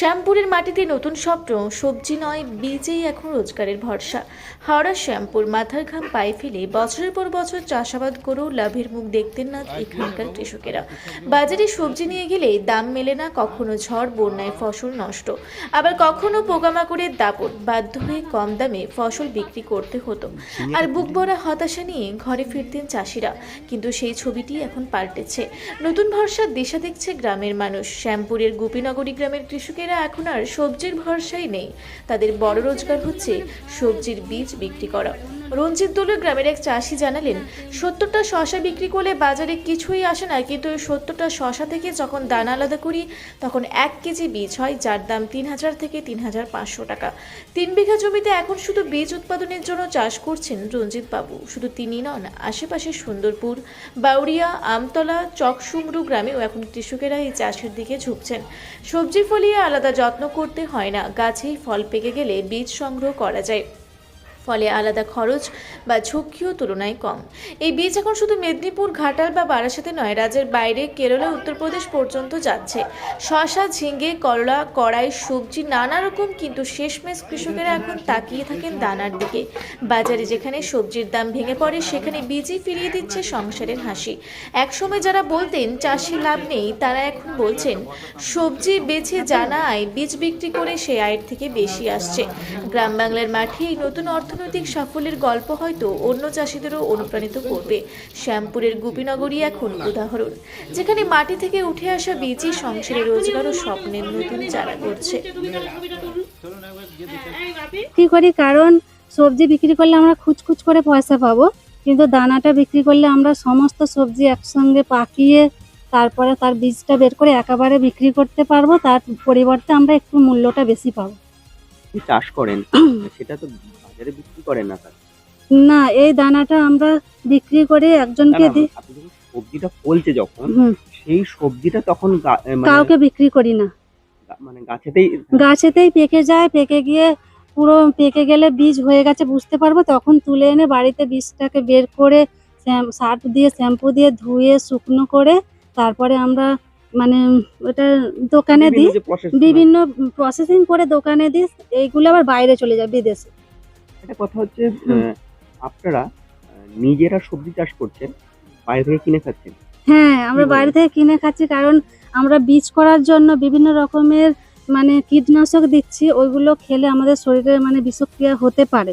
শ্যামপুরের মাটিতে নতুন স্বপ্ন, সবজি নয়, বীজেই এখন রোজগারের ভরসা। হাওড়া, শ্যামপুর মাথার ঘাম পায়ে ফেলে বছরের পর বছর চাষাবাদ করেও লাভের মুখ দেখতেন না এখানকার কৃষকেরা। বাজারে সবজি নিয়ে গেলে দাম মেলে না, কখনো ঝড়, বন্যায় ফসল নষ্ট। আবার কখনো পোকামাকড়ের দাপট, বাধ্য হয়ে কম দামে ফসল বিক্রি করতে হতো। আর বুক ভরা হতাশা নিয়ে ঘরে ফিরতেন চাষিরা, কিন্তু সেই ছবিটি এখন পাল্টেছে। নতুন ভরসার দিশা দেখছে গ্রামের মানুষ। শ্যামপুরের গোপীনগরী গ্রামের কৃষকেরা এখন আর সবজির ভরসাই নেই। তাদের বড় রোজগার হচ্ছে সবজির বীজ বিক্রি করা। রঞ্জিত দোলের গ্রামের এক চাষি জানালেন, সত্তরটা শশা বিক্রি করলে বাজারে কিছুই আসে না, কিন্তু ওই সত্তরটা শশা থেকে যখন দানা আলাদা করি, তখন এক কেজি বীজ হয়, যার দাম তিন হাজার থেকে তিন হাজার পাঁচশো টাকা। তিন বিঘা জমিতে এখন শুধু বীজ উৎপাদনের জন্য চাষ করছেন রঞ্জিত বাবু। শুধু তিনি নন, আশেপাশে সুন্দরপুর, বাউরিয়া, আমতলা, চকসুমরু গ্রামেও এখন কৃষকেরা এই চাষের দিকে ঝুঁকছেন। সবজি ফলিয়ে আলাদা যত্ন করতে হয় না, গাছেই ফল পেকে গেলে বীজ সংগ্রহ করা যায়। ফলে আলাদা খরচ বা ঝুঁকিও তুলনায় কম। এই বীজ এখন শুধু মেদিনীপুর, ঘাটাল বা বারাসাতে নয়, রাজ্যের বাইরে কেরলা, উত্তরপ্রদেশ পর্যন্ত যাচ্ছে। শশা ঝিঙ্গে, করলা, কড়াই, সবজি, নানা রকম কিন্তু শেষমেশ কৃষকেরা এখন তাকিয়ে থাকেন দানার দিকে। বাজারে যেখানে সবজির দাম ভেঙে পড়ে, সেখানে বীজই ফিরিয়ে দিচ্ছে সংসারের হাসি। একসময় যারা বলতেন চাষি লাভ নেই, তারা এখন বলছেন, সবজি বেছে জানা আয় বীজ বিক্রি করে সে আয়ের থেকে বেশি আসছে। গ্রাম বাংলার মাঠে এই নতুন অর্থনৈতিক সাফল্যের গল্প হয়তো অন্য চাষিদেরও অনুপ্রাণিত করবে। শ্যামপুরের গোপীনগরী এখন উদাহরণ, যেখানে মাটি থেকে উঠে আসা বীজই সংসারের রোজগার ও স্বপ্নের নতুন চারা করছে। বিক্রি করি কারণ সবজি বিক্রি করলে আমরা খুচখুচ করে পয়সা পাবো, কিন্তু দানাটা বিক্রি করলে আমরা সমস্ত সবজি একসঙ্গে পাকিয়ে তারপরে তার বীজটা বের করে একেবারে বিক্রি করতে পারব, তার পরিবর্তে আমরা একটু মূল্যটা বেশি পাবো। আপনি চাষ করেন? সেটা তো বাজারে বিক্রি করেন না তার। না এই দানাটা আমরা বিক্রি করে একজনকে দিই। আপনি যখন সবজিটা ফলছে যখন সেই সবজিটা তখন মানে কাউকে বিক্রি করি না। মানে গাছেতেই গাছেতেই পেকে যায় পেকে গিয়ে পুরো পেকে গেলে বীজ হয়ে গেছে বুঝতে পারব? তখন তুলে এনে বাড়িতে বীজটাকে বের করে সার্ফ দিয়ে শ্যাম্পু দিয়ে ধুয়ে শুকনো করে তারপরে আমরা মানে ওটা দোকানে দিই বিভিন্ন প্রসেসিং করে দোকানে দিই এইগুলো আবার বাইরে চলে যায় বিদেশে। একটা কথা হচ্ছে আপনারা নিজেরা সবজি চাষ করছেন বাইরে থেকে কিনে খাচ্ছেন। হ্যাঁ আমরা বাইরে থেকে কিনে খাচ্ছি কারণ আমরা বীজ করার জন্য বিভিন্ন রকমের মানে কীটনাশক দিচ্ছি ওইগুলো খেলে আমাদের শরীরে মানে বিষক্রিয়া হতে পারে।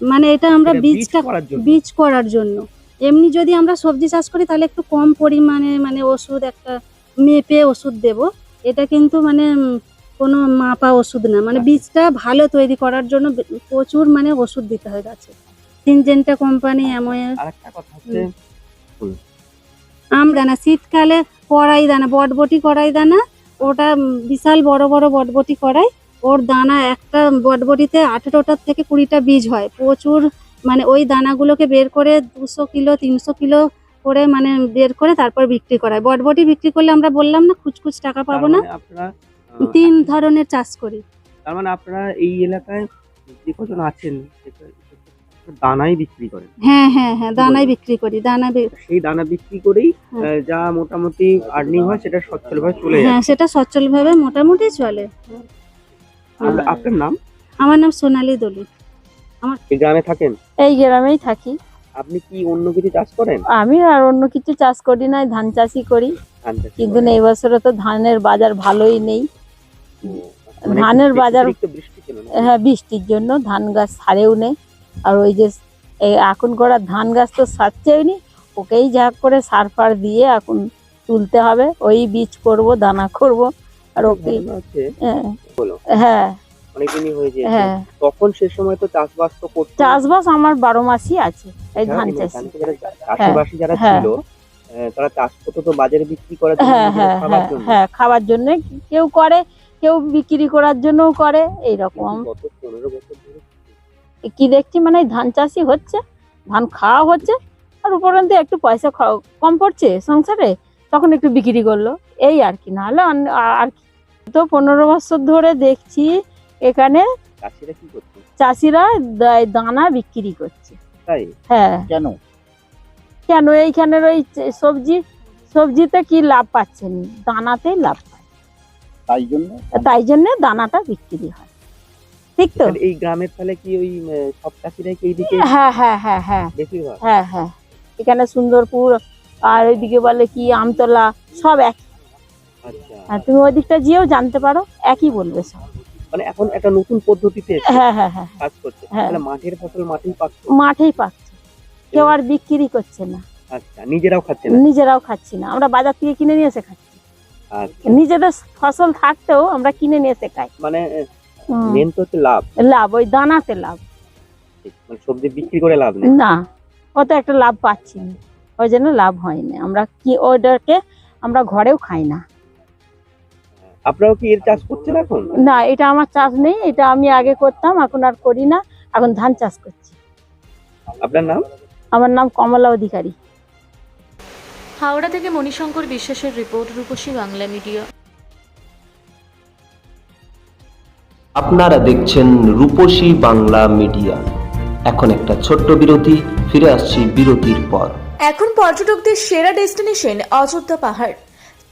মানে এটা আমরা বীজটা বীজ করার জন্য। এমনি যদি আমরা সবজি চাষ করি তাহলে একটু কম পরিমাণে মানে ওষুধ একটা মেপে ওষুধ দেব। এটা কিন্তু মানে কোনো মাপা ওষুধ না। মানে বীজটা ভালো তৈরি করার জন্য প্রচুর মানে ওষুধ দিতে হয় গাছে। সিনজেন্টা কোম্পানি অ্যামোয়ার একটা আম দানা শীতকালে কড়াই দানা বটবটি কড়াই দানা ওটা বিশাল বড় বড় বটবটি কড়াই ওর দানা একটা বটবটিতে আঠেরোটার থেকে কুড়িটা বীজ হয়। প্রচুর মানে ওই দানাগুলোকে বের করে দুশো কিলো তিনশো কিলো করে মানে বের করে তারপর বিক্রি করায়। বটবটি বিক্রি করলে আমরা বললাম না খুচখুচ টাকা পাবো না। মানে আপনারা তিন ধরনের চাষ করি। তার মানে আপনারা এই এলাকায় যে কজন আছেন দানাই বিক্রি করেন। হ্যাঁ হ্যাঁ হ্যাঁ দানাই বিক্রি করি দানা সেই দানা বিক্রি করেই হ্যাঁ। যা মোটামুটি আর্নিং হয় সেটা সচ্ছলভাবে চলে যায় হ্যাঁ সেটা সচ্ছলভাবে মোটামুটি চলে। আপনার নাম? আমার নাম সোনালী দলি আমার গ্রামে থাকেন? এই গ্রামেই থাকি। আপনি কি অন্য কিছু চাষ করেন? আমি আর অন্য কিছু চাষ করি না ধান চাষই করি। কিন্তু? এই বছরে তো ধানের বাজার ভালোই নেই। মানে ধানের বাজার- হ্যাঁ বৃষ্টির জন্য ধান গাছ সারেও নেই। আর ওই যে এখন করা ধান গাছ তো সারছেও নি। ওকেই যা করে সার ফার দিয়ে এখন তুলতে হবে। ওই বীজ করব দানা করব। আর ওকে হ্যাঁ, হ্যাঁ। অনেকদিনই হয়ে যায় হ্যাঁ। তখন সে সময় তো চাষবাস তো করতে। চাষবাস আমার বারো মাসই আছে এই ধান চাষ। চাষবাসী যারা হ্যাঁ। ছিল তারা চাষ করতো তো বাজারে বিক্রি করার জন্য হ্যাঁ হ্যাঁ খাবার হ্যাঁ জন্য? হ্যাঁ কেউ করে কেউ বিক্রি করার জন্যও করে এইরকম। কি দেখছি মানে ধান চাষই হচ্ছে ধান খাওয়া হচ্ছে আর উপরন্তু একটু পয়সা কম পড়ছে সংসারে তখন একটু বিক্রি করল এই আর কি নাহলে আর কি। তো পনেরো বছর ধরে দেখছি এখানে চাষিরা কি করতো চাষিরা দানা বিক্রি করছে। তাই? হ্যাঁ। কেন? কেন? এইখানের ওই সবজি সবজিতে কি লাভ পাচ্ছেন? দানাতেই লাভ পায় তাই জন্য? তাই জন্য দানাটা বিক্রি হয়। ঠিক তো? এই গ্রামের তাহলে কি ওই সব চাষিরাই কি এইদিকে হ্যাঁ হ্যাঁ হ্যাঁ হ্যাঁ বেশিরভাগ? হ্যাঁ হ্যাঁ। এখানে সুন্দরপুর আর ওইদিকে বলে কি আমতলা সব এক আচ্ছা। তুমি ওই দিকটা যেও জানতে পারো একই বলবে সব। মানে এখন একটা নতুন পদ্ধতিতে হ্যাঁ হ্যাঁ হ্যাঁ কাজ করছে। হ্যাঁ। তাহলে মাঠের ফসল মাঠেই পাচ্ছে মাঠেই পাচ্ছে কেউ আর বিক্রি করছে না। আচ্ছা নিজেরাও খাচ্ছে না? নিজেরাও খাচ্ছি না। আমরা বাজার থেকে কিনে নিয়ে এসে খাচ্ছি। আচ্ছা। নিজেদের ফসল থাকতেও আমরা কিনে নিয়ে এসে খাই। মানে মেন তো হচ্ছে লাভ। লাভ ওই দানাতে লাভ। মানে সবজি বিক্রি করে লাভ নেই। না অত একটা লাভ পাচ্ছি না। ওই জন্য লাভ হয়নি আমরা কি ওটাকে আমরা ঘরেও খাই না। আপনারাও কি এর চাষ করছেন এখন? না এটা আমার চাষ নেই এটা আমি আগে করতাম এখন আর করি না এখন ধান চাষ করছি। আপনার নাম? আমার নাম কমলা অধিকারী। হাওড়া থেকে মণিশঙ্কর বিশ্বাসের রিপোর্ট রূপসী বাংলা মিডিয়া। আপনারা দেখছেন রূপসী বাংলা মিডিয়া। এখন একটা ছোট্ট বিরতি ফিরে আসছি বিরতির পর। এখন পর্যটকদের সেরা ডেস্টিনেশন অযোধ্যা পাহাড়।